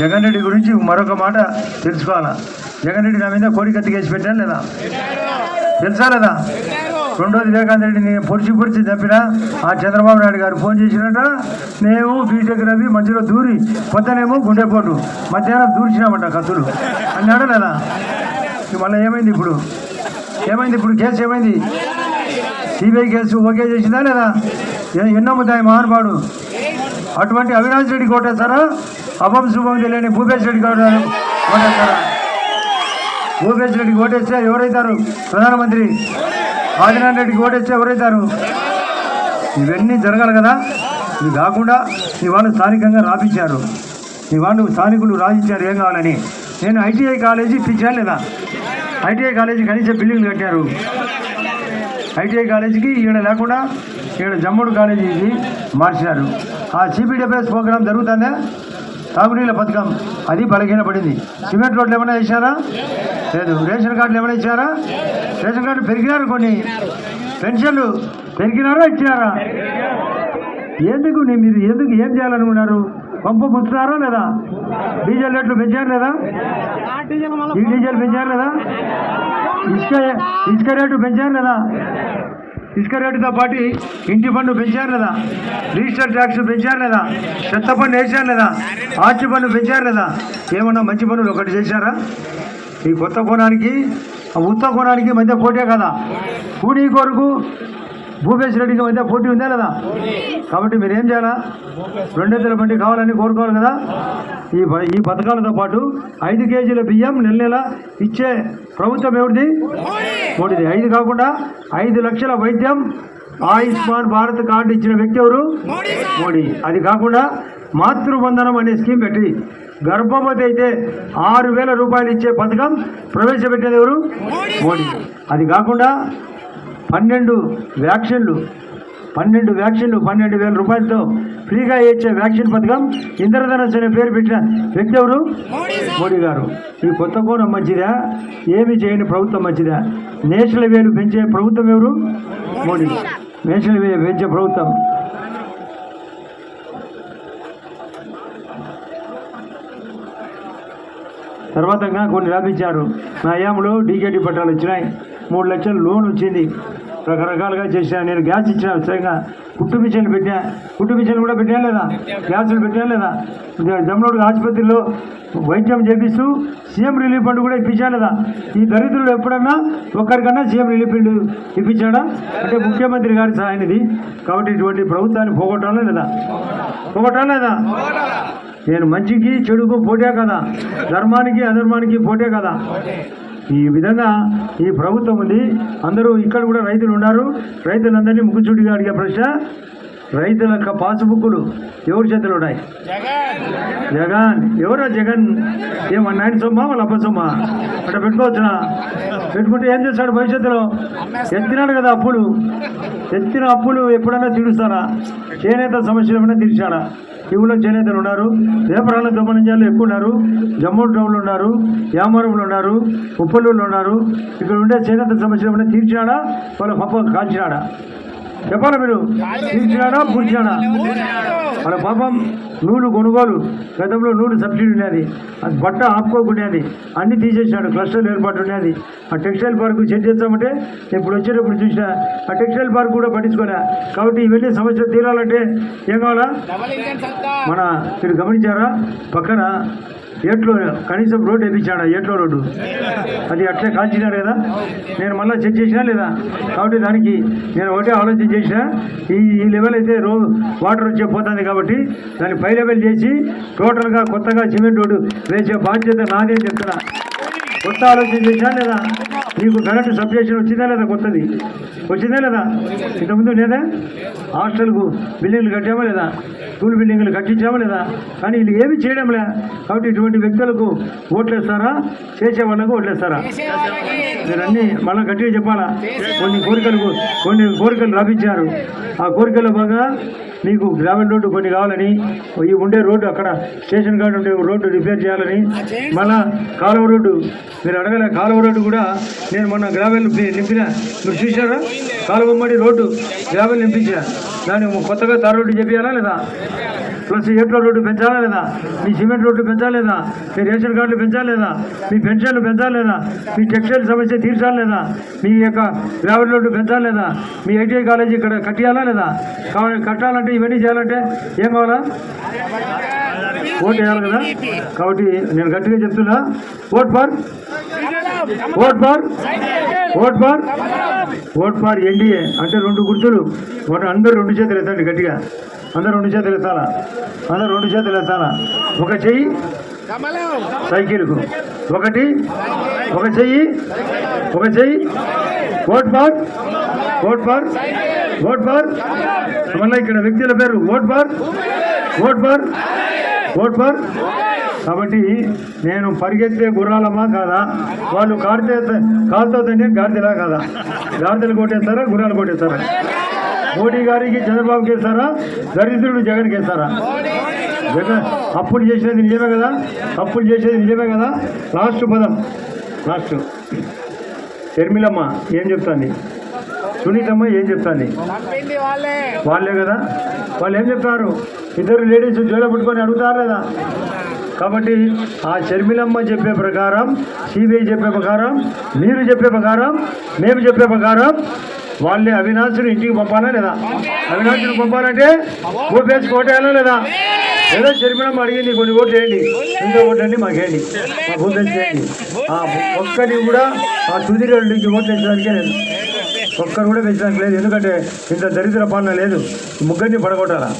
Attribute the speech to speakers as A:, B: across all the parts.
A: జగన్ రెడ్డి గురించి మరొక మాట తెలుసుకోవాలా? జగన్ రెడ్డి నా మీద కోడి కత్తి పెట్టాను లేదా? తెలుసా లేదా? రెండోది వివేకానంద రెడ్డిని పొడిచి పొడిచి తప్పినా ఆ చంద్రబాబు నాయుడు గారు ఫోన్ చేసినట మేము బీటెక్ రవి మధ్యలో దూరి పొద్దునేమో గుండెపోటు మధ్యాహ్నం దూర్చినామంట కత్తులు. అన్నాడు లేదా? మళ్ళీ ఏమైంది ఇప్పుడు? ఏమైంది ఇప్పుడు? కేసు ఏమైంది? సిబిఐ కేసు ఓకే చేసిందా లేదా? ఎన్నో ముద్దాయి మహానుభావుడు. అటువంటి అవినాష్ రెడ్డి కోటేస్తారా అభం శుభం తెలియని భూపేష్ రెడ్డి గారు ఓటేస్తారా? భూపేష్ రెడ్డికి ఓటేస్తే ఎవరైతారు? ప్రధానమంత్రి ఆదినారాయణ రెడ్డికి ఓటేస్తే ఎవరైతారు? ఇవన్నీ జరగాలి కదా. ఇవి కాకుండా ఈ స్థానికంగా రాపించారు. ఈ వాళ్ళు స్థానికులు రాజించారు ఏం కావాలని. నేను ఐటీఐ కాలేజీ పిచ్చాను లేదా? ఐటీఐ కాలేజీ కనీసం బిల్డింగ్లు కట్టారు. ఐటీఐ కాలేజీకి ఈడ లేకుండా ఈడ జమ్మూడు కాలేజీకి మార్చినారు ఆ సిబిడిఎఫ్ఎస్ ప్రోగ్రాం జరుగుతుందా? తాగునీళ్ళ పథకం అది బలహీన పడింది సిమెంట్ రోడ్లు ఏమైనా వేసారా లేదు. రేషన్ కార్డులు ఏమైనా ఇచ్చారా? రేషన్ కార్డు పెరిగినారు కొన్ని. పెన్షన్లు పెరిగినారా ఇచ్చారా? ఎందుకు మీరు ఎందుకు ఏం చేయాలనుకున్నారు? పంపు పుచ్చుతారా లేదా? డీజిల్ రేట్లు పెంచారు లేదా? ఈ డీజిల్ పెంచారు లేదా? ఇసుక ఇసుక రేటు పెంచారు లేదా? ఇసుక రేటుతో పాటు ఇంటి పన్ను పెంచారు లేదా రిజిస్టర్ ట్యాక్స్ పెంచారు లేదా చెత్త పన్ను వేసారు లేదా ఆర్చి పన్ను పెంచారు లేదా ఏమన్నా మంచి పనులు ఒకటి చేశారా? ఈ కొత్త కోణానికి ఆ ఉత్త కోణానికి మధ్య పోటీ కదా? కూడి కొరకు భూపేశ్ రెడ్డికి మధ్య పోటీ ఉందా లేదా? కాబట్టి మీరేం చేయాలా? రెండెత్తుల బండి కావాలని కోరుకోవాలి కదా? ఈ ఈ పథకాలతో పాటు ఐదు కేజీల బియ్యం నెల నెల ఇచ్చే ప్రభుత్వం ఎవరిది? మోడీది. ఐదు కాకుండా ఐదు లక్షల వైద్యం ఆయుష్మాన్ భారత్ కార్డు ఇచ్చిన వ్యక్తి ఎవరు? మోడీ అది కాకుండా మాతృబంధనం అనే స్కీమ్ పెట్టి గర్భవతి అయితే ఆరు వేల రూపాయలు ఇచ్చే పథకం ప్రవేశపెట్టేది ఎవరు? మోడీ. అది కాకుండా పన్నెండు వ్యాక్సిన్లు పన్నెండు వ్యాక్సిన్లు పన్నెండు వేల రూపాయలతో ఫ్రీగా ఇచ్చే వ్యాక్సిన్ పథకం ఇంద్రధనస్సు అనే పేరు పెట్టిన వ్యక్తి ఎవరు? మోడీ గారు. ఈ కొత్త కోణం మంచిదా ఏమి చేయని ప్రభుత్వం మంచిదా నేషనల్ వేలు పెంచే ప్రభుత్వం ఎవరు? మోడీ. నేషనల్ వే పెంచే ప్రభుత్వం. తర్వాత ఇంకా కొన్ని రాపించారు. నా యాములో డీకేటీ పట్టాలు వచ్చినాయి. మూడు లక్షలు లోన్ వచ్చింది. రకరకాలుగా చేశాను నేను గ్యాస్ ఇచ్చిన ఉచితంగా కుట్టు మిషన్లు పెట్టా. కుట్టు మిషన్లు కూడా పెట్టా లేదా? గ్యాసులు పెట్టా లేదా? జమ్మలోడు ఆసుపత్రిలో వైద్యం చేపిస్తూ సీఎం రిలీఫ్ ఫండ్ కూడా ఇప్పించాను లేదా? ఈ దరిద్రులు ఎప్పుడన్నా ఒక్కరికన్నా సీఎం రిలీఫ్ ఫండ్ ఇప్పించాడా? అంటే ముఖ్యమంత్రి గారి సహాయనిది కాబట్టి ఇటువంటి ప్రభుత్వాన్ని పోగొట్టాలా లేదా? పోగొట్టాలా లేదా? నేను మంచికి చెడుకు పోటే కదా. ధర్మానికి అధర్మానికి పోటే కదా. ఈ విధంగా ఈ ప్రభుత్వం ఉంది. అందరూ ఇక్కడ కూడా రైతులు ఉన్నారు. రైతులందరినీ ముగ్గుచూడిగా అడిగే ప్రశ్న రైతుల యొక్క పాసుబుక్కులు ఎవరి చేతులు ఉన్నాయి? జగన్. ఎవరా జగన్? ఏమన్నా నాయన సొమ్మా వాళ్ళ అబ్బ సొమ్మా. అట్లా పెట్టుకోవచ్చునా? పెట్టుకుంటే ఏం చేస్తాడు భవిష్యత్తులో? ఎత్తినాడు కదా అప్పులు. ఎత్తిన అప్పులు ఎప్పుడైనా తీరుస్తారా? చేనేత సమస్యలు ఏమైనా తీర్చాడా? టీవీలో చేనేతలు ఉన్నారు. వేపరాల దొమ్మనంజాలు ఎక్కువ ఉన్నారు. జమ్మూ టౌన్లు ఉన్నారు. యామరంలో ఉన్నారు. ఉప్పలూరులో ఉన్నారు. ఇక్కడ ఉండే చేనేత సమస్యలు ఏమైనా తీర్చాడా వాళ్ళ పప్ప కాల్చినాడా? చెప్పాలా మీరు? తీర్చినాడా పూడ్చినాడా వాళ్ళ పాపం నూలు కొనుగోలు గతంలో నూలు సబ్సిడీ ఉన్నది అది బట్ట ఆపుకోకునేది అన్ని తీసేసాడు క్లస్టర్ ఏర్పాటు ఉన్నది ఆ టెక్స్టైల్ పార్క్ సెట్ చేస్తామంటే ఇప్పుడు వచ్చేటప్పుడు చూసిన ఆ టెక్స్టైల్ పార్క్ కూడా పట్టించుకోలే. కాబట్టి ఇవన్నీ సమస్యలు తీరాలంటే ఏం కావాలా? మన మీరు గమనించారా? పక్కన ఏట్లో కనీసం రోడ్డు వేయించాడు ఏట్లో రోడ్డు? అది అట్లే కాల్చినాడు కదా నేను మళ్ళీ చెక్ చేసినా లేదా? కాబట్టి దానికి నేను ఒకటే ఆలోచన చేసిన. ఈ ఈ లెవెల్ అయితే రో వాటర్ వచ్చే పోతుంది కాబట్టి దాన్ని పై లెవెల్ చేసి టోటల్గా కొత్తగా సిమెంట్ రోడ్డు వేసే బాధ్యత నాదే చెప్తున్నా. కొత్త ఆలోచన చేసినా లేదా? నీకు కరెంటు సబ్స్టేషన్ వచ్చిందా లేదా కొత్తది? వచ్చిందా లేదా? ఇంతకుముందు లేదా? హాస్టల్కు బిల్డింగ్లు కట్టామా లేదా? స్కూల్ బిల్డింగ్లు కట్టించామా లేదా? కానీ వీళ్ళు ఏమి చేయడం లే కాబట్టి ఇటువంటి వ్యక్తులకు ఓట్లేస్తారా? చేసే వాళ్ళకు ఓట్లేస్తారా? మీరు అన్నీ మళ్ళీ గట్టిగా చెప్పాలా? కొన్ని కోరికలు కొన్ని కోరికలు లభించారు ఆ కోరికలో బాగా మీకు గ్రామీణ రోడ్డు కొన్ని కావాలని ఈ ఉండే రోడ్డు అక్కడ స్టేషన్ కాడ ఉండే రోడ్డు రిపేర్ చేయాలని. మళ్ళా కాలువ రోడ్డు మీరు అడగలే కాలువ రోడ్డు కూడా నేను మొన్న గ్రావెల్ నింపిన. మీరు చూసారా కాలువమ్మడి రోడ్డు గ్రావెల్ నింపించిన. దాన్ని కొత్తగా తార్ రోడ్డు చెప్పాలా లేదా? ప్లస్ ఏట్ల రోడ్డు పెంచాలా లేదా? మీ సిమెంట్ రోడ్లు పెంచాలేదా మీ రేషన్ కార్డులు పెంచాలేదా మీ పెన్షన్లు పెంచాలేదా మీ టెక్స్టైల్ సమస్య తీర్చాలా లేదా? మీ యొక్క గ్రావెల్ రోడ్డు పెంచాలేదా మీ ఐటీఐ కాలేజీ ఇక్కడ కట్టియాలా లేదా? కట్టాలంటే ఇవన్నీ చేయాలంటే ఏం కావాలా? ఓట్ వేయాలి కదా? కాబట్టి నేను గట్టిగా చెప్తున్నా. Vote for? Vote for vote for vote for NDA. అంటే రెండు గుర్తులు. ఒకటి అందరూ రెండు చేతులు ఎత్తండి గట్టిగా. అందరూ రెండు చేతులు ఎత్తాలా? అందరూ రెండు చేతులు ఎత్తాలా? ఒక చెయ్యి సైకిల్కు. ఒకటి ఒక చెయ్యి ఒక చెయ్యి. Vote for vote for vote for మళ్ళీ ఇక్కడ వ్యక్తుల పేరు. Vote for vote for vote for కాబట్టి నేను పరిగెత్తే గుర్రాలమా కాదా? వాళ్ళు కాడితే కాలుతో తింటే గాడిదలా కాదా? గాడిదలు కొట్టేస్తారా గుర్రాలు కొట్టేస్తారా? మోడీ గారికి చంద్రబాబుకి వేస్తారా? దరిద్రుడు జగన్కి వేస్తారా? జగన్ అప్పులు చేసేది నిజమే కదా? అప్పులు చేసేది నిజమే కదా? లాస్ట్ పదం. లాస్ట్. షర్మిలమ్మ ఏం చెప్తాంది? సునీతమ్మ ఏం
B: వాళ్ళే.
A: వాళ్ళే కదా? వాళ్ళు ఏం చెప్తారు? ఇద్దరు లేడీస్ జోలో పెట్టుకొని అడుగుతారు లేదా? కాబట్టి ఆ షర్మిలమ్మ చెప్పే ప్రకారం సిబిఐ చెప్పే ప్రకారం మీరు చెప్పే ప్రకారం మేము చెప్పే ప్రకారం వాళ్ళే అవినాశుని ఇంటికి పంపాలా లేదా? అవినాశుని పంపాలంటే ఓపేసి కోటేయాలా లేదా? ఏదో షర్మిలమ్మ అడిగింది కొన్ని ఓట్లు వేయండి ఇంకో ఓట్లు అండి మాకు వేయండి. చేయండి ఆ ఒక్కటి కూడా ఆ సుధీర్ నుంచి ఓట్లు వేసేదానికే లేదు. ఒక్కరు కూడా పెంచడానికి లేదు. ఎందుకంటే ఇంత దరిద్ర పాలన లేదు. ముగ్గురిని పడగొట్టాలా?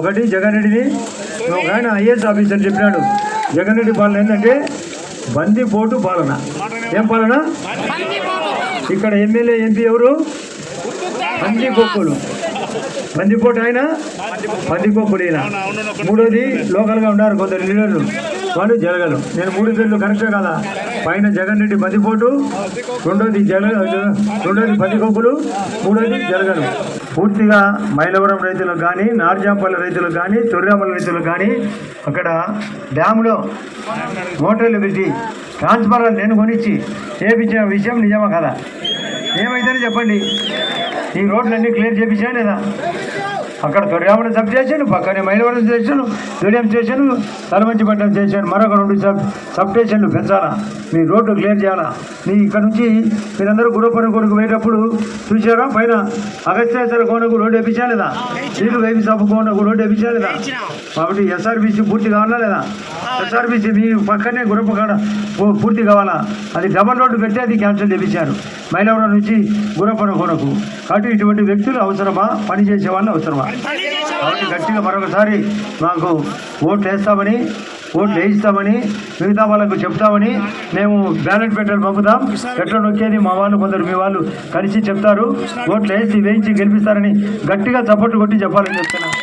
A: ఒకటి జగన్ రెడ్డిని ఒక ఆయన ఐఏఎస్ ఆఫీసర్ చెప్పినాడు. జగన్ రెడ్డి పాలన ఏంటంటే బందిపోటు పాలన. ఏం పాలన? ఇక్కడ ఎమ్మెల్యే ఎంపీ ఎవరు? బందిపోకులు బందిపోటు ఆయన? బందిపోకులు ఈయన. మూడోది లోకల్గా ఉన్నారు కొందరు లీడర్లు. వాళ్ళు జరగలు నేను మూడు పేర్లు కరెక్టే కదా? పైన జగన్ రెడ్డి మదిపోటు రెండోది జగ రెండోది బందిపోకులు మూడోది జరగను పూర్తిగా మైలవరం రైతులకు కానీ నార్జాంపల్లి రైతులకు కానీ తొర్రామల రైతులకు కానీ అక్కడ డ్యామ్లో మోటార్లు పెట్టి ట్రాన్స్ఫార్మర్ నేను కొనిచ్చి చేపించిన విషయం నిజమా కదా? ఏమైతేనే చెప్పండి. ఈ రోడ్లన్నీ క్లియర్ చేపించా లేదా? అక్కడ తొర్యామల సబ్ స్టేషన్ పక్కనే మైలవరం స్టేషన్ తొడియం స్టేషన్ తలమంచి పట్టణం స్టేషన్ మరొక రెండు సబ్ సబ్ స్టేషన్లు పెంచాలా? మీ రోడ్డు క్లియర్ చేయాలా? మీ ఇక్కడ నుంచి మీరందరూ గురపని కొడుకు పోయేటప్పుడు చూసారా పైన అగస్త్యేశ్వర కోనకు రోడ్డు వేపించా లేదా శ్రీలు వేపి సభ కోనకు రోడ్డు వేపించాలేదా? కాబట్టి ఎస్ఆర్బీసీ పూర్తి కావాలా లేదా? ఎస్ఆర్బీసీ మీ పక్కనే గురప కాడ పూర్తి కావాలా? అది డబల్ రోడ్డు పెట్టి అది క్యాన్సిల్ చేపించారు. మైలవరం నుంచి గురపన కొనకు. కాబట్టి ఇటువంటి వ్యక్తులు అవసరమా? పనిచేసే వాళ్ళు అవసరమా? కాబట్టి గట్టిగా మరొకసారి మాకు ఓట్లు వేస్తామని ఓట్లు వేయిస్తామని మిగతా వాళ్ళకు చెప్తామని మేము బ్యాలెట్ పెట్టాలి పంపుతాం. ఎట్లా నొక్కేది మా వాళ్ళు కొందరు మీ వాళ్ళు కలిసి చెప్తారు. ఓట్లు వేసి వేయించి గెలిపిస్తారని గట్టిగా చప్పట్లు కొట్టి చెప్పాలని చెప్తున్నాను